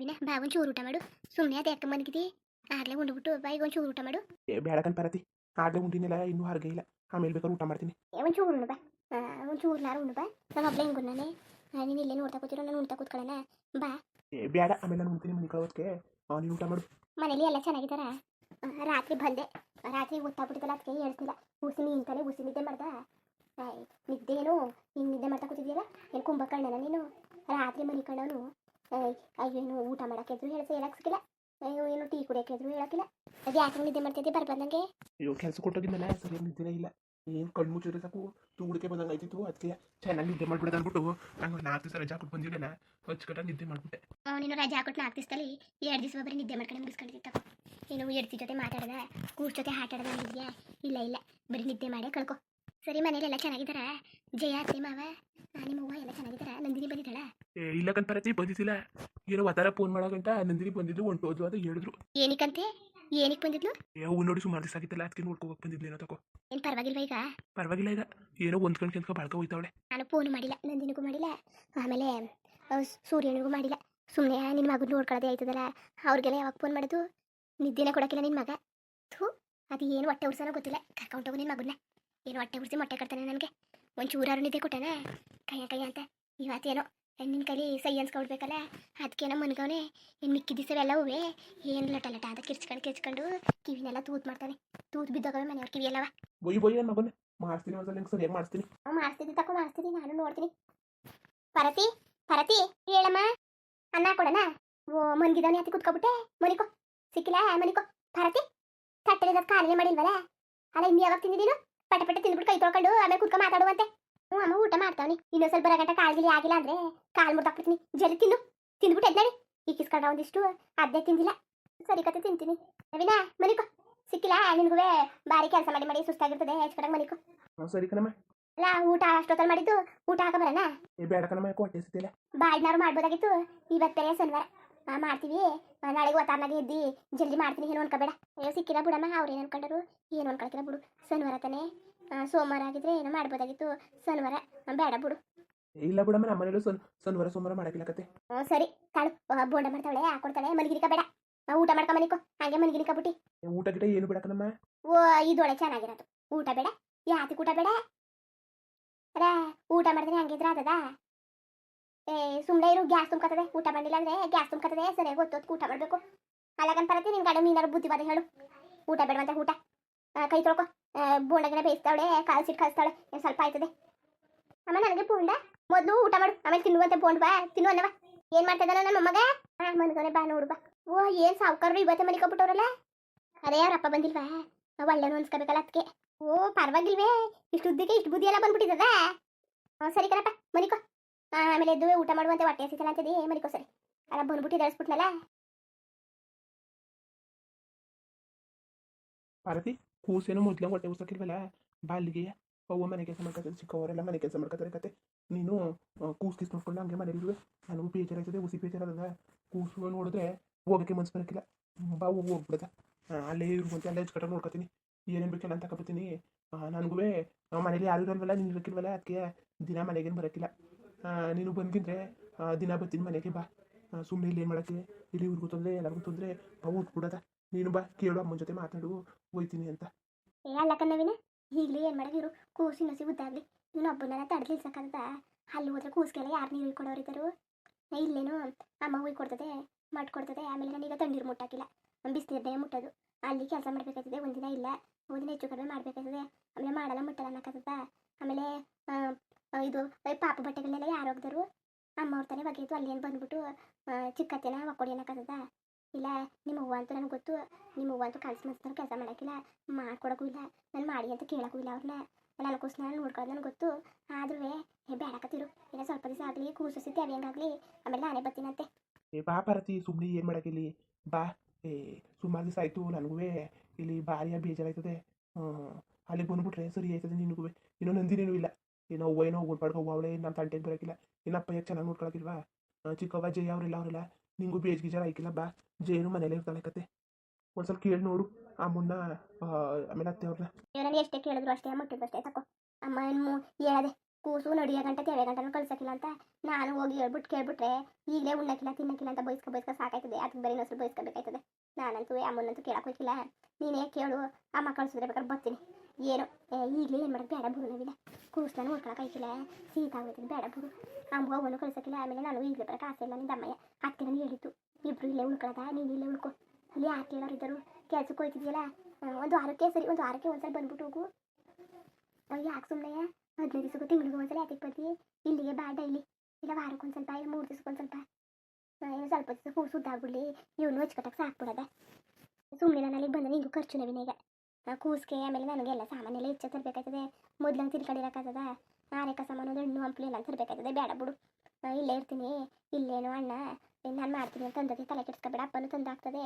ವಿನ ಬಾ ಒಂಚೂರು ಊಟ ಮಾಡು. ಸುಮ್ಮನೆ ಅದು ಯಾಕೆ ಮನಗಿದೆ. ಆಗ್ಲೇ ಉಂಡ್ಬಿಟ್ಟು ಬಾಯಿ ಒಂದು ಒಂಚೂರು ಊಟ ಮಾಡು. ಬೇಡಕನ್ ಪರತಿ. ಆಗಲೇ ಉಂಡಿನಿಲ್ಲ ಇನ್ನೂ ಹಾರ್ಗೆ ಇಲ್ಲ. ಆಮೇಲೆ ಬೇಕಾದ್ರೆ ಊಟ ಮಾಡ್ತೀನಿ. ಒಂಚೂರು ಉಣ್ಣು ಬಾ. ಒಂದು ಒಂಚೂರು ನಾರು ಉಣ್ಣು ಬಾ. ನಾನು ಒಬ್ಬಳೆ ಹಿಂಗೆ ನಾನೇ? ನೀನು ಇಲ್ಲೇ ನೋಡ್ತಾ ಕೂತಿರೋ ನಾನು ಉಣ್ತಾ ಕೂತ್ಕೊಳ್ಳೋಣ. ಬಾ. ಬೇಡ. ಆಮೇಲೆ ನಾನು ಉಣ್ತೀನಿ ಮನೆ ಕಳೋದಕ್ಕೆ ನೀನು ಊಟ ಮಾಡು. ಮನೇಲಿ ಎಲ್ಲ ಚೆನ್ನಾಗಿದ್ದಾರ? ರಾತ್ರಿ ಬಂದೆ. ರಾತ್ರಿ ಗೊತ್ತಾಗ್ಬಿಟ್ಟಿದ್ದಲ್ಲ ಅದಕ್ಕೆ ಹೇಳ್ತಿಲ್ಲ. ಉಸಿ ನಿಂತಾನೆ ಉಸಿ ನಿದ್ದೆ ಮಾಡ್ದ. ನಿದ್ದೆ ಏನು ಹಿಂಗೆ ನಿದ್ದೆ ಮಾಡ್ತಾ ಕೂತಿದ್ಯಲ್ಲ ಏನು ಕುಂಭಕರ್ಣನ ನೀನು? ರಾತ್ರಿ ಮನೆ ಅಯ್ಯೇನು ಊಟ ಮಾಡಕ್ಕೆ ಇದ್ರು ಹೇಳ್ಸ ಹೇಳಕ್ ಸಿಕ್ಕಿಲ್ಲ ಅಯ್ಯೋ ಏನು ಟೀ ಕುಡಿಯಕ್ಕೆ ಇದ್ರು ಹೇಳಕ್ಕಿಲ್ಲ. ಅದು ಯಾಕೆ ನಿದ್ದೆ ಮಾಡ್ತಿದ್ದೆ? ಬರ್ಬಂದಂಗೆ ಅಯ್ಯೋ ಕೆಲಸ ಕೊಟ್ಟೋಗಿದ್ದಲ್ಲ ಸರಿಯಾಗಿ ನಿದ್ದೆ ಇಲ್ಲ. ಏನು ಕಣ್ಣು ಮುಚ್ಚಿದ್ರೆ ಸಾಕು ತೂಗುಡಿಕೆ ಬಂದಂಗೆ ಆಯ್ತಿತ್ತು ಅದಕ್ಕೆ ಚೆನ್ನಾಗಿ ನಿದ್ದೆ ಮಾಡ್ಬಿಡೋದು ಅಂದ್ಬಿಟ್ಟು ನಂಗೆ ನಾಲ್ಕು ದಿವಸ ರಜಾ ಕೊಟ್ಟು ಬಂದಿರಲಿಲ್ಲ ಹೊಚ್ಕಟ್ಟ ನಿದ್ದೆ ಮಾಡ್ಬಿಟ್ಟೆ. ನೀನು ರಜಾ ಹಾಕೊಟ್ಟು ನಾಲ್ಕು ದಿವಸದಲ್ಲಿ ಎರಡು ದಿವಸ ಬರೀ ನಿದ್ದೆ ಮಾಡ್ಕೊಂಡು ಮುಗಿಸ್ಕೊಂಡಿದ್ದೆ ನೀನು ಎಡ್ತಿ ಜೊತೆ ಮಾತಾಡದ ಕೂರ್ ಜೊತೆ ಆಟ ನಿದ್ದೆ ಇಲ್ಲ ಇಲ್ಲ. ಬರೀ ನಿದ್ದೆ ಮಾಡೇ ಕಳ್ಕೊ. ಸರಿ ಮನೇಲಿ ಎಲ್ಲ ಚೆನ್ನಾಗಿದ್ದಾರ? ಜಯ ಅತ್ತೆ ಮಾವ ಆ, ನಿಮ್ಮ ಅವ್ವ ಎಲ್ಲ ಚೆನ್ನಾಗಿದ್ದಾರ? ನಂದಿನಿ ಬಂದಿದ್ದಾಳ? ಏ ಇಲ್ಲ ಕನ್ಪರತಿ ಬಂದಿದ್ದಿಲ್ಲ. ಏನೋ ಒತ್ತಾರ ಫೋನ್ ಮಾಡೋಕಂತ ನಂದಿನಿ ಬಂದಿದ್ದು ಹೊಂಟೋದು ಅಂತ ಹೇಳಿದ್ರು. ಏನಕ್ಕಂತೆ ಏನಕ್ಕೆ ಬಂದಿದ್ಲು? ಏ ಹೂ ನೋಡಿ ಸುಮಾರು ದಿವಸ ಆಗಿತ್ತಲ್ಲ ಅದಕ್ಕೆ ನೋಡ್ಕೋಬೇಕು ಬಂದಿದ್ಲೇನೋ ತಗೋ ಏನು ಪರವಾಗಿಲ್ವಾ ಈಗ? ಪರವಾಗಿಲ್ಲ ಈಗ. ಏನೋ ಹೊಂದ್ಕೊಂಡು ಕೆನ್ಕೊ ಬಾಳ್ಕೊ ಹೋಯ್ತಾವಳೆ. ನಾನು ಫೋನ್ ಮಾಡಿಲ್ಲ ನಂದಿನಿಗೂ ಮಾಡಿಲ್ಲ. ಆಮೇಲೆ ಸೂರ್ಯನಿಗೂ ಮಾಡಿಲ್ಲ. ಸುಮ್ಮನೆ ನಿನ್ನ ಮಗನ ನೋಡ್ಕೊಳ್ಳೋದೇ ಆಯ್ತದಲ್ಲ ಅವ್ರಿಗೆಲ್ಲ ಯಾವಾಗ ಫೋನ್ ಮಾಡೋದು? ನಿದ್ದೆನೇ ಕೊಡೋಕ್ಕಿಲ್ಲ ನಿನ್ನ ಮಗ. ಥೂ ಅದು ಏನು ಹೊಟ್ಟೆ ಉರ್ಸನೋ ಗೊತ್ತಿಲ್ಲ. ಕರ್ಕೊಂಡೋಗು ನಿನ್ನ ಮಗನ್ನ. ಏನು ಹೊಟ್ಟೆ ಉರ್ಸಿ ಮೊಟ್ಟೆ ಕಟ್ತಾನೆ ನನಗೆ. ಒಂದು ಚೂರಾರು ನಿದ್ದೆ ಕೊಟ್ಟಾನ. ಕೈಯ ಕೈಯ ಅಂತ. ಇವತ್ತೇನೋ ನಿನ್ನ ಕಲಿ ಸೈ ಅನ್ಸ್ಕೊಡ್ಬೇಕಲ್ಲ ಅದಕ್ಕೇನೋ ಮನ್ಗವನೆ ಇನ್ನು ಮಿಕ್ಕಿ ದಿವಸವೆಲ್ಲ ಹೂವೆ ಏನು ಲಟ ಲಟ ಅದ ಕಿರ್ಚ್ಕೊಂಡು ಕಿರ್ಚ್ಕೊಂಡು ಕಿವಿನೆಲ್ಲ ತೂತ್ ಮಾಡ್ತಾನೆ. ತೂತ್ ಬಿದ್ದೋಗವೆ ಮನೆಯವ್ರ ಕಿವಿ ಎಲ್ಲವ? ಬೊಯ್ ಬೊಯ್ ನನ್ನ ಮಗನ? ಮಾಡ್ತೀನಿ ಒಂದ್ಸಲ ನಿಂಗೆ ಸರಿಯಾಗಿ ಮಾಡ್ತೀನಿ ಹಾಂ ಮಾಡ್ತೀನಿ ತಕೋ ಮಾಡ್ತೀನಿ ನಾನು ನೋಡ್ತೀನಿ. ಪರತಿ ಪರತಿ ಹೇಳಮ್ಮ. ಅನ್ನ ಕೊಡಣ? ಓ ಮನ್ಗಿದವನಿ ಅತಿ ಕುತ್ಕೊಬಿಟ್ಟೆ. ಮನಿಕೋ. ಸಿಕ್ಕಿಲ್ಲ? ಮನಿಕೋ. ಪರತಿ ತಟ್ಟೆಲಿದ ಕಾಲಿಗೆ ಮಾಡಿಲ್ವಲ್ಲ? ಅಲ್ಲ ಇನ್ನು ಯಾವಾಗ ತಿಂದಿದ್ದೀನು ಪಟ ಪಟ ತಿಂದ್ಬಿಟ್ಟು ಕೈ ತೊಳ್ಕೊಂಡು ಆಮೇಲೆ ಕುತ್ಕೊ ಮಾತಾಡುವಂತೆ ಹ್ಞೂ ಅಮ್ಮ ಊಟ ಮಾಡ್ತಾವನಿ. ಇನ್ನೊಂದು ಸ್ವಲ್ಪ ಬರಗಂಟ ಕಾಲ್ಗಿಲಿ ಆಗಿಲ್ಲ ಅಂದ್ರೆ ಕಾಲ್ ಮುರ್ದಾಕ್ಬಿಡ್ತೀನಿ. ಜಲ್ದಿ ತಿಂದು ತಿಂದ್ಬಿಟ್ಟು ಎದ್ನಡಿ. ಈ ಕಿಸ್ಕೊಂಡ ಒಂದಿಷ್ಟು ಅದೇ ತಿಂದಿಲ್ಲ. ಸರಿ ಕತೆ ತಿಂತೀನಿ. ರವಿನಾ ಮನಿಕೋ. ಸಿಕ್ಕಿಲ್ಲ ನಿನ್ಗೂ ಬಾರಿ ಕೆಲಸ ಮಾಡಿ ಮಾಡಿ ಸುಸ್ತಾಗಿರ್ತದೆ. ಹೆಚ್ಚು ಕಡೆ ಮನಿಕೋ. ಹಾಂ ಸರಿ ಕಣಮ್ಮ. ಅಲ್ಲ ಊಟ ಅಷ್ಟೊತ್ತಲ್ಲಿ ಮಾಡಿದ್ದು? ಊಟ ಹಾಕ ಬರೋಣ ಈ ಬೇಡ ಕಣಮ್ಮ ಕೊಟ್ಟೆ ಸಿಕ್ಕಿಲ್ಲ ಬಾಳ್ನಾರು ಮಾಡ್ಬೋದಾಗಿತ್ತು. ಇವತ್ತು ಬೇರೆ ಶನಿವಾರ. ಆ, ಮಾಡ್ತೀವಿ. ನಾಳೆಗೆ ಒತ್ತಾರ್ನಾಗೆ ಇದ್ದಿ ಜಲ್ದಿ ಮಾಡ್ತೀನಿ. ಏನು ಅನ್ಕೋಬೇಡ. ಏ ಸಿಕ್ಕಿಲ್ಲ ಬಿಡಮ್ಮ. ಅವ್ರು ಏನು ಅನ್ಕೊಂಡರು? ಏನು ಅನ್ಕೊಳಕಿಲ್ಲ ಬಿಡು. ಶನಿವಾರ ತಾನೇ. ಸೋಮವಾರ ಆಗಿದ್ರೆ ಏನೋ ಮಾಡ್ಬೋದಾಗಿತ್ತು. ಶನಿವಾರ ಬೇಡ ಬಿಡು. ಇಲ್ಲ ಬಿಡಮ್ಮ ನಮ್ಮ ಮನೇಲೂ ಸೋನ್ ಸೋಮವಾರ ಸೋಮವಾರ ಮಾಡಕ್ಕಿಲ್ಲಕತ್ತೆ. ಹ್ಞೂ ಸರಿ ತಾಳು. ಬೋಂಡ ಮಾಡ್ತಾವಳೆ ಹಾಕೊಡ್ತಾಳೆ ಮಲಗಿರಿಕ ಬೇಡ. ನಾ ಊಟ ಮಾಡ್ಕೊ ಮನಿಕೋ ಹಾಗೆ ಮಲಗಿರಿಕ ಬಿಟ್ಟಿ. ಊಟ ಗಿಟ ಏನು ಬಿಡಕ್ಕನಮ್ಮ ಓ ಇದೊಳೆ ಚೆನ್ನಾಗಿರೋದು. ಊಟ ಬೇಡ ಯಾತಿ ಊಟ ಬೇಡ. ಅರೆ ಊಟ ಮಾಡಿದ್ರೆ ಹಂಗಿದ್ರೆ ಆತದ ಏ ಸುಮ್ಮನೆ ಇರು ಗ್ಯಾಸ್ ತುಂಬ್ಕತ್ತದೆ ಊಟ ಮಾಡಿಲ್ಲ ಅಂದ್ರೆ ಗ್ಯಾಸ್ ತುಂಬ್ಕತ್ತದೆ ಸರಿಯಾಗಿ ಗೊತ್ತೊತ್ತು ಊಟ ಮಾಡಬೇಕು. ಅಲ್ಲಗನ್ ಪರತಿ ನಿನ್ ಕಡೆ ಮೀನಾರು ಬುದ್ಧಿವಾದ ಹೇಳು. ಊಟ ಬೇಡ ಬೇಡವಂತೆ ಊಟ. ಕೈ ತೊಳ್ಕೊ. ಬೋಂಡಗಿನ ಬೇಯಿಸ್ತಾವಳೆ, ಕಾಲು ಸಿಟ್ಟು ಕಳಿಸ್ತಾವಳೆ ಏನ್ ಸ್ವಲ್ಪ ಆಯ್ತದೆ. ಅಮ್ಮ, ನನಗೆ ಬೋಂಡ. ಮೊದಲು ಊಟ ಮಾಡು, ಆಮೇಲೆ ತಿನ್ನುವಂತೆ ಬೋಂಡ್ ಬಾ. ತಿನ್ನು ಅನ್ನವ ಏನ್ ಮಾಡ್ತಿದ್ದಾನ ನನ್ನ ಮೊಮ್ಮಗ ಹಾ ಬಾ ನೋಡು ಬಾ. ಓ, ಏನು ಸಾವುಕಾರರು ಇವತ್ತೇ ಮನಿಕೊಬಿಟ್ಟವ್ರಲ್ಲ ಅದೇ ಯಾರಪ್ಪ ಬಂದಿಲ್ವಾ? ಒಳ್ಳೆನು ಅನ್ಸ್ಕೋಬೇಕಲ್ಲ ಅದಕ್ಕೆ ಓ, ಪರವಾಗಿಲ್ವೇ. ಇಷ್ಟು ಉದ್ದಕ್ಕೆ ಇಷ್ಟು ಬುದ್ಧಿ ಎಲ್ಲ ಬಂದ್ಬಿಟ್ಟಿದ್ದದ ಸರಿ ಕಣಪ್ಪ ಮನಿಕೋ ಆಮೇಲೆ ಎದ್ದು ಊಟ ಮಾಡುವಂತೆ ಹೊಟ್ಟೆ ಹಸಿತಲ್ಲ ಅಂತದಿ ಮನಿಕೋ ಸರಿ. ಅಲ್ಲ, ಬಂದ್ಬಿಟ್ಟು ಇಳಿಸ್ಬಿಟ್ನಲ್ಲ ಪಾರ್ವತಿ? ಕೂಸೇನೋ ಮೊದ್ಲು ಹೊಟ್ಟೆ ಉಸಕ್ಕಿಲ್ವಲ್ಲ ಬಾ ಅಲ್ಲಿಗೆ ಅವ್ವ ಮನೆ ಕೆಲಸ ಮಾಡ್ಕೊತಾರೆ ಚಿಕ್ಕವರೆಲ್ಲ ಮನೆ ಕೆಲಸ ಮಾಡ್ಕೊತಾರೆ ಕತೆ ನೀನು ಕೂಸು ಕೂಸ್ ನೋಡ್ಕೊಂಡು ಹಂಗೆ ಮನೇಲಿ ನನಗೂ ಬೇಜಾರಾಗ್ತದೆ ಉಸಿ ಬೇಜಾರಾಗದ ಕೂಸು ನೋಡಿದ್ರೆ ಹೋಗೋಕ್ಕೆ ಮನ್ಸು ಬರೋಕ್ಕಿಲ್ಲ ಬಾ ಹೋಗಿ ಹೋಗ್ಬಿಡದ ಅಲ್ಲೇ ಇರುವಂತೆ ಅಲ್ಲೇ ಕಟ್ಟ ನೋಡ್ಕೊತೀನಿ ಏನೇನು ಬೇಕಲ್ಲ ಅಂತ ತಗೋತೀನಿ ನನಗೂ ಮನೇಲಿ ಯಾರು ಇರಲ್ವಲ್ಲ ನೀನು ಇರಕ್ಕಿಲ್ವಲ್ಲ ಅದಕ್ಕೆ ದಿನ ಮನೆಗೇನು ಬರೋಕ್ಕಿಲ್ಲ ನೀನು ಬಂದಿದ್ರೆ ದಿನ ಬರ್ತೀನಿ ಮನೆಗೆ ಬಾ ಸುಮ್ಮನೆ ಇಲ್ಲಿ ಏನು ಮಾಡೋಕ್ಕೆ ಇಲ್ಲಿ ಇವ್ರಿಗೂ ತೊಂದರೆ ಎಲ್ಲರಿಗೂ ತೊಂದರೆ ಬಾ ಬಿಡದ ನೀನು ಬಾ ಕೇಳು ಅಮ್ಮನ ಜೊತೆ ಮಾತಾಡು ಹೋಯ್ತೀನಿ ಅಂತ. ಏ, ಅಲ್ಲ ಕಣ್ಣವಿನ ಈಗಲೂ ಏನು ಮಾಡೋದು ಕೂಸಿ ನಸಿ ಉದ್ದಾಗಲಿ. ಇವನು ಒಬ್ಬನೆಲ್ಲ ತಡೆದು ನಿಲ್ಸಕ್ಕಂತ ಅಲ್ಲಿ ಹೋದ್ರೆ ಕೂಸಿಗೆಲ್ಲ ಯಾರು ನೀರು ಕೊಡೋರಿದ್ದರು ಇಲ್ಲೇನು ಅಮ್ಮ ಹೋಗಿ ಕೊಡ್ತದೆ ಮಾಡ್ಕೊಡ್ತದೆ ಆಮೇಲೆ ನಾನೀಗ ತಣ್ಣೀರು ಮುಟ್ಟಾಕಿಲ್ಲ. ಬಿಸಿನೀರನ್ನೇ ಮುಟ್ಟೋದು. ಅಲ್ಲಿ ಕೆಲಸ ಮಾಡಬೇಕಾಗ್ತದೆ ಒಂದಿನ ಇಲ್ಲ ಒಂದಿನ ಹೆಚ್ಚು ಕಡಿಮೆ ಮಾಡಬೇಕಾಗ್ತದೆ. ಆಮೇಲೆ ಮಾಡಲ್ಲ ಮುಟ್ಟಲ್ಲ ಅನ್ನಕತ್ತದ. ಆಮೇಲೆ ಇದು ಪಾಪ ಬಟ್ಟೆಗಳನ್ನೆಲ್ಲ ಯಾರು ಹೋಗ್ದರು ಅಮ್ಮ ಅವ್ರ ತಾನೇ ಅಲ್ಲಿ ಏನು ಬಂದ್ಬಿಟ್ಟು ಚಿಕ್ಕತ್ತೆನ ಒಕ್ಕೊಡಿ ಅನ್ನಕತ್ತದ. ಇಲ್ಲ ನಿಮ್ಮ ಅವ್ವ ಅಂತೂ ನನಗೆ ಗೊತ್ತು. ನಿಮ್ಮ ಅವ್ವ ಅಂತೂ ಕಲ್ಸಿ ಮನ್ಸ್ತಾರೆ ಕೆಲಸ ಮಾಡೋಕ್ಕಿಲ್ಲ, ಮಾಡ್ಕೊಡೋಕ್ಕೂ ಇಲ್ಲ, ನಾನು ಮಾಡಿ ಅಂತ ಕೇಳೋಕ್ಕೂ ಇಲ್ಲ ಅವ್ರನ್ನ ನನಗೋಸ್ಕರ ನಾನು ನೋಡ್ಕೊಳ್ಳೋದು ನನಗೆ ಗೊತ್ತು. ಆದ್ರೂ ಏ ಬೇಡಕತ್ತಿರು ಇಲ್ಲ ಸ್ವಲ್ಪ ದಿವಸ ಆಗಲಿ ಕೂಸು ಸಿದ್ದೆ ಹೆಂಗಾಗಲಿ ಆಮೇಲೆ ನಾನೇ ಬರ್ತೀನಂತೆ. ಏ, ಬಾ ಪಾರತಿ ಸುಮ್ಮನೆ ಏನು ಮಾಡೋಕ್ಕಿಲ್ಲಿ ಬಾ. ಏ, ಸುಮಾರು ದಿವಸ ಆಯಿತು ನನಗೂ ಇಲ್ಲಿ ಭಾರಿಯ ಬೇಜಾರಾಯ್ತದೆ. ಅಲ್ಲಿಗೆ ಬಂದ್ಬಿಟ್ರೆ ಸರಿ ಆಯ್ತದೆ ನಿನಗೂ ಇನ್ನೂ ನಂದಿನೇನು ಇಲ್ಲ. ಏನೋ ಏನೋ ಓಡ್ಪಾಡ್ಕೊ ಅವ್ವ ಅವಳೆ ನಮ್ಮ ತಂಟೆಗೆ ಬರೋಕ್ಕಿಲ್ಲ. ಏನಪ್ಪ ಯಾಕೆ ಚೆನ್ನಾಗಿ ನೋಡ್ಕೊಳಕ್ಕಿಲ್ವಾ? ಚಿಕ್ಕವ್ವ, ಜಯ ಅವರಿಲ್ಲ, ಅವರೆಲ್ಲ. ನಿಂಗೂ ಬೇಜ್ ಗೀಜಾರ ಆಯ್ಕಿಲ್ಲ, ಬಾ. ಜೇನು ಮನೇಲಿ ಇರ್ತಾಳೆ ಕತೆ. ಒಂದು ಕೇಳಿ ನೋಡು. ಅಮ್ಮನ್ನ ಮುನ್ನ ಆಮೇಲೆ ಅತ್ತೆ ಅವ್ರನ್ನ ಇವ್ರು ಎಷ್ಟೇ ಕೇಳಿದ್ರು ಅಷ್ಟೇ ಮುಟ್ಟಿದ್ರು ಅಷ್ಟೇ, ತಕೋ. ಅಮ್ಮ ಏನು ಹೇಳದೆ, ಕೂಸು ನಡಿಯ ಗಂಟೆ, ತೆವೆ ಗಂಟೆನೂ ಕಳ್ಸಕ್ಕಿಲ್ಲ ಅಂತ ನಾನು ಹೋಗಿ ಹೇಳ್ಬಿಟ್ಟು ಕೇಳ್ಬಿಟ್ರೆ ಈಗಲೇ ಉಣ್ಣಕ್ಕಿಲ್ಲ ತಿನ್ನಕ್ಕಿಲ್ಲ ಅಂತ ಬೈಸ್ಕೊ ಬೈಸ್ಕ ಸಾಕಾಯ್ತದೆ. ಅದಕ್ಕೆ ಬರೀ ಇನ್ನೊಂದು ಬಯಸ್ಕೋಬೇಕಾಯ್ತದೆ ನಾನಂತೂ ಅಮ್ಮನಂತೂ ಕೇಳಕ್ಕೆ ಹೋಗಿಲ್ಲ ನೀನೇ ಕೇಳು, ಅಮ್ಮ ಕಳ್ಸಿದ್ರೆ ಬೇಕಾದ್ರೆ ಬರ್ತೀನಿ. ಏನು ಈಗಲೇ ಏನು ಮಾಡೋದು ಬೇಡ ಬಿಡು. ನವಿಲ್ಲ ಕೂಸ್ಲಾನು ನೋಡ್ಕೊಳಕ್ ಆಯ್ಕಿಲ್ಲ ಸೀತಾ ಹೋಗ್ತದೆ ಬೇಡ ಬಿಡು ಅಮ್ಮ ಅವನು ಕಳ್ಸಕ್ಕಿಲ್ಲ, ಆಮೇಲೆ ನಾನು ಈಗಲೇ ಬರೋಕೆ ಆಸೆ ಇಲ್ಲ, ನಿಂದ ಅಮ್ಮಯ್ಯ ಅದಕ್ಕೆ ನಾನು ಹೇಳಿತ್ತು ಇಬ್ರು ಇಲ್ಲೇ ಉಳ್ಕೊಳದ, ನೀನು ಇಲ್ಲೇ ಉಳ್ಕೊ. ಅಲ್ಲಿ ಯಾರು ಕೇಳೋರು ಇದ್ದರು? ಕೆಲ್ಸಕ್ಕೆ ಹೋಯ್ತಿದ್ಯಲ್ಲ? ಒಂದು ವಾರಕ್ಕೆ ಸರಿ, ಒಂದು ವಾರಕ್ಕೆ ಒಂದ್ಸಲ ಬಂದ್ಬಿಟ್ಟು ಹೋಗು ಯಾಕೆ ಸುಮ್ಮನೆ ಹದಿನೈದು ದಿವಸಕ್ಕೂ ತಿಂಗಳಿಗೆ ಒಂದ್ಸಲ ಯಾಕೆ ಬರ್ತೀವಿ ಇಲ್ಲಿಗೆ ಬೇಡ ಇಲ್ಲಿ ಇಲ್ಲ, ವಾರಕ್ಕೆ ಒಂದು ಸ್ವಲ್ಪ ಇಲ್ಲ, ಮೂರು ದಿವಸಕ್ಕೆ ಒಂದು ಸ್ವಲ್ಪ ಏನು ಸ್ವಲ್ಪ ದಿವಸ ಸುದ್ದಾಗ್ಬಿಡ್ಲಿ. ಇವನು ಹಚ್ಕಟ್ಟಕ್ಕೆ ಸಾಕ್ಬಿಡದೆ. ಸುಮ್ಮನೆ ನಾನು ಅಲ್ಲಿಗೆ ಬಂದರೆ ನಿಂಗೂ ಖರ್ಚು ನವೀನೀಗ ಕೂಸ್ಗೆ ಆಮೇಲೆ ನನಗೆಲ್ಲ ಸಾಮಾನೆಲ್ಲ ಹೆಚ್ಚು ತರಬೇಕಾಯ್ತದೆ ಮೊದ್ಲಂಗೆ ತಿರ್ಕೊಂಡಿರೋಕ್ಕಾಗ್ತದ ಆರೇಕ ಸಾಮಾನು ಹಣ್ಣು, ಹಂಪಲು ಎಲ್ಲ ತರಬೇಕಾಯ್ತದೆ ಬೇಡ ಬಿಡು. ಇಲ್ಲೇ ಇರ್ತೀನಿ. ಇಲ್ಲೇನು ಅಣ್ಣ ನಾನು ಮಾಡ್ತೀನಿ ಅಂತ ತಲೆ ಕೆಡಿಸ್ಕೊಬೇಡ. ಅಪ್ಪನು ತಂದಾಗ್ತದೆ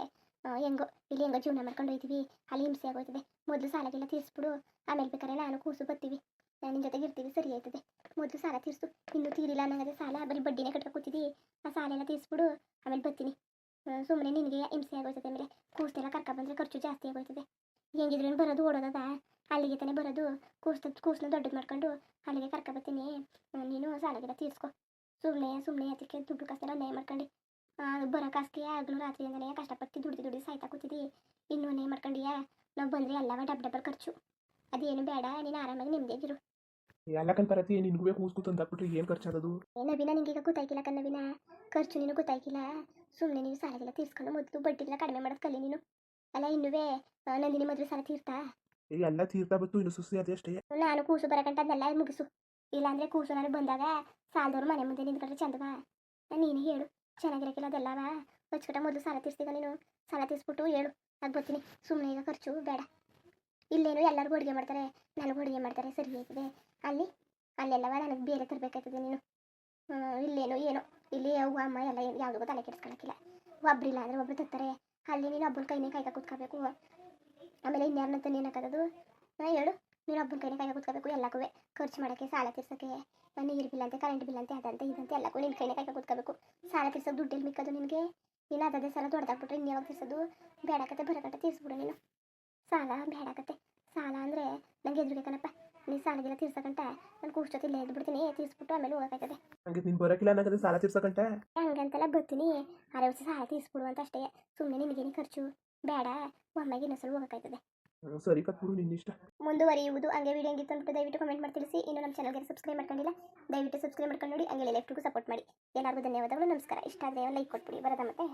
ಹೆಂಗೋ, ಇಲ್ಲಿ ಹೆಂಗೋ ಜೀವನ ಮಾಡ್ಕೊಂಡು ಹೋಯ್ತೀವಿ. ಅಲ್ಲಿ ಹಿಂಸೆ ಆಗೋಯ್ತದೆ. ಮೊದಲು ಸಾಲಗೆಲ್ಲ ತೀರಿಸ್ಬಿಡು. ಆಮೇಲೆ ಬೇಕಾದ್ರೆ ನಾನು ಕೂಸು ಬರ್ತೀವಿ ನಿನ್ನ ಜೊತೆಗೆ ಇರ್ತೀವಿ. ಸರಿ ಆಯ್ತದೆ. ಮೊದಲು ಸಾಲ ತೀರಿಸು. ಇನ್ನು ತೀರಿಲ್ಲ ಅನ್ನಂಗದೆ ಸಾಲ. ಬರೀ ಬಡ್ಡಿನೇ ಕಟ್ಕೊ ಕೂತಿದ್ದಿ ಆ ಸಾಲ ಎಲ್ಲ ತೀರಿಸ್ಬಿಡು. ಆಮೇಲೆ ಬರ್ತೀನಿ ಸುಮ್ಮನೆ ನಿನಗೆ ಹಿಂಸೆ ಆಗೋಯ್ತದೆ ಆಮೇಲೆ. ಕೂಸ್ತೆಲ್ಲ ಕರ್ಕ ಬಂದರೆ ಖರ್ಚು ಜಾಸ್ತಿ ಆಗೋಯ್ತದೆ. ಹೆಂಗಿದ್ರು ಬರೋದು ಓಡೋದದ? ಅಲ್ಲಿಗೆ ತಾನೇ ಬರೋದು. ಕೂಸ್ನ ಕೂಸ್ನ ದೊಡ್ಡದು ಮಾಡ್ಕೊಂಡು ಅಲ್ಲಿಗೆ ಕರ್ಕ ಬರ್ತೀನಿ. ಆ, ನೀನು ಸಾಲಗೆಲ್ಲ ತೀರ್ಸ್ಕೊ. ಸುಮ್ಮನೆ ಸುಮ್ಮನೆ ಅದಕ್ಕೆ ದುಡ್ಡು ಕಾಸೆಲ್ಲ ನೇ ಮಾಡ್ಕೊಂಡು. ಬರೋ ಕಾಸಿಗೆ ಆಗ್ಲೂ ರಾತ್ರಿ ಅಂದನೇ ಕಷ್ಟಪಟ್ಟು ದುಡ್ದು ದುಡ್ಡು ಸಾಯ್ತಾ ಕೂತಿದ್ದಿ ಇನ್ನೂ ನೇ ಮಾಡ್ಕೊಂಡಿಯಾ? ನಾವು ಬಂದರೆ ಎಲ್ಲವ ಡಬ್ ಡಬ್ಬರ್ ಖರ್ಚು. ಅದೇನು ಬೇಡ ನೀನು ಆರಾಮಾಗಿ ನಿಮ್ದೇಗಿರು ಎಲ್ಲ ಕಲ್ಪರತಿ ನಿನ್ಗೂ ಕೂಸ್ಕು ತಂದಾಕ್ಬಿಟ್ರೆ ಏನು ಖರ್ಚು ಏ ನವೀನ ನಿಂಗೆ ಈಗ ಗೊತ್ತಾಯ್ಕಿಲ್ಲ ಕನ್ನವಿನ ಖರ್ಚು ನೀನು ಗೊತ್ತಾಯ್ಕಿಲ್ಲ. ಸುಮ್ಮನೆ ನೀನು ಸಾಲಗೆಲ್ಲ ತೀರ್ಸ್ಕೊಂಡು ಮೊದಲು ಬಡ್ಡಿಗೆಲ್ಲ ಕಡಿಮೆ ಮಾಡೋದು ಕಲಿ ನೀನು. ಅಲ್ಲ ಇನ್ನುವೇ ನಂದಿನಿ ಮದುವೆ ಸಾಲ ತೀರ್ತಾ? ಎಲ್ಲ ತೀರ್ತಾ ಬತ್ತು ಇನ್ನು ಸುಸಿ ಅದೇ ಅಷ್ಟೇ. ನಾನು ಕೂಸು ಬರಕಂತ ಅದೆಲ್ಲ ಮುಗಿಸು. ಇಲ್ಲಾಂದ್ರೆ ಕೂಸು ನಾನು ಬಂದಾಗ ಸಾಲದವ್ರು ಮನೆ ಮುಂದೆ ನಿಂತ್ಕೊಂಡ್ರೆ ಚಂದವ ನೀನು ಹೇಳು ಚೆನ್ನಾಗಿರಕ್ಕಿಲ್ಲ ಅದೆಲ್ಲವ ಹೊಚ್ಕಟ ಮೊದಲು ಸಾಲ ತೀರ್ಸ್ತೀಗ ನೀನು? ಸಾಲ ತೀರ್ಸ್ಬಿಟ್ಟು ಹೇಳು ಅದ್ ಬರ್ತೀನಿ. ಸುಮ್ಮನೆ ಈಗ ಖರ್ಚು ಬೇಡ. ಇಲ್ಲೇನು ಎಲ್ಲರಿಗೂ ಅಡುಗೆ ಮಾಡ್ತಾರೆ ನನಗೂ ಅಡುಗೆ ಮಾಡ್ತಾರೆ ಸರಿ ಆಯ್ತದೆ. ಅಲ್ಲಿ ಅಲ್ಲೆಲ್ಲವ ನನಗೆ ಬೇರೆ ತರಬೇಕಾಯ್ತದೆ ನೀನು. ಇಲ್ಲೇನು ಏನೋ ಇಲ್ಲಿ ಅವ್ವ ಅಮ್ಮ ಎಲ್ಲ ಯಾವುದಕ್ಕೂ ತಲೆ ಕೆಡಿಸ್ಕೊಳಕ್ಕಿಲ್ಲ ಒಬ್ರಿಲ್ಲ ಅಂದರೆ ಒಬ್ರು ತರ್ತಾರೆ. ಅಲ್ಲಿ ನೀನು ಒಬ್ಬನ ಕೈನೇ ಕೈಗ ಕೂತ್ಕೋಬೇಕು. ಆಮೇಲೆ ಇನ್ಯಾರನ್ನಂತ ನಾ ಹೇಳು, ನೀನು ಒಬ್ಬನ ಕೈನೇ ಕೈಗ ಕೂತ್ಕೋಬೇಕು ಎಲ್ಲಕ್ಕೂ ಖರ್ಚು ಮಾಡೋಕ್ಕೆ, ಸಾಲ ತೀರ್ಸೋಕ್ಕೆ ನೀರು ಬಿಲ್ ಅಂತೆ ಕರೆಂಟ್ ಬಿಲ್ ಅಂತೆ, ಅದಂತೆ, ಇದಂತೆ ಎಲ್ಲಕ್ಕೂ ನಿನ್ನ ಕೈನೇ ಕೈಗ ಕೂತ್ಕೋಬೇಕು. ಸಾಲ ತೀರ್ಸೋಕೆ ದುಡ್ಡು ಮಿಕ್ಕದು ನಿನಗೆ? ನೀನು ಅದೇ ಸಾಲ ದೊಡ್ಡದಾಗ್ಬಿಟ್ರೆ ಇನ್ಯಾವಾಗ ತೀರ್ಸೋದು? ಬೇಡಕತ್ತೆ ಬರಕತ್ತೆ, ತೀರ್ಸ್ಬಿಡು ನೀನು. ಸಾಲ ಬೇಡಕತ್ತೆ ಸಾಲ ಅಂದರೆ ನಂಗೆ ಎದುರಿಗೆ ನೀನು ಸಾಲಗೆಲ್ಲ ತೀರ್ಸಕಂಟ ನಾನು ಕೂಷ್ಟೊತ್ತಿಲ್ಲ ಎದ್ದು ಬಿಡ್ತೀನಿ ತೀರ್ಸ್ಬಿಟ್ಟು ಆಮೇಲೆ ಹೋಗಕ್ಕಾಯ್ತದೆ ಹಂಗೆ ನೀನು ಬರೋಕಿಲ್ಲ ಅನ್ನೋದು ಸಾಲ ತೀರ್ಸಕಂಟ ಹಂಗಂತೆಲ್ಲ ಬರ್ತೀನಿ ಅರೆ ವರ್ಷ ಸಾಲ ತೀರ್ಸ್ಬಿಡು ಅಂತ ಅಷ್ಟೇ ಸುಮ್ಮನೆ ನಿನಗೇನು ಖರ್ಚು? ಬೇಡ ಒಮ್ಮೆಗೆ ಇನ್ನೊಂದ್ಸಲ ಹೋಗಕ್ಕಾಯ್ತದೆ. ಸರಿ ಕತ್ಬಿಡು ನಿನ್ನಿಷ್ಟ ಮುಂದುವರಿಯುವುದು ಹಂಗೆ ವಿಡಿಯೋ ಹೆಂಗಿತ್ತು ಅಂದ್ಬಿಟ್ಟು ದಯವಿಟ್ಟು ಕಮೆಂಟ್ ಮಾಡಿ ತಿಳಿಸಿ. ಇನ್ನು ನಮ್ಮ ಚಾನಲ್ಗೆ ಸಬ್ಸ್ಕ್ರೈಬ್ ಮಾಡ್ಕೊಂಡಿಲ್ಲ ದಯವಿಟ್ಟು ಸಬ್ಸ್ಕ್ರೈಬ್ ಮಾಡ್ಕೊಂಡು ನೋಡಿ ಹಂಗೆ ಲೆಫ್ಟ್ಗೂ ಸಪೋರ್ಟ್ ಮಾಡಿ. ಎಲ್ಲರಿಗೂ ಧನ್ಯವಾದಗಳು ನಮಸ್ಕಾರ. ಇಷ್ಟ ಆದರೆ ಲೈಕ್ ಕೊಟ್ಬಿಡಿ. ಬರೋದ ಮತ್ತೆ.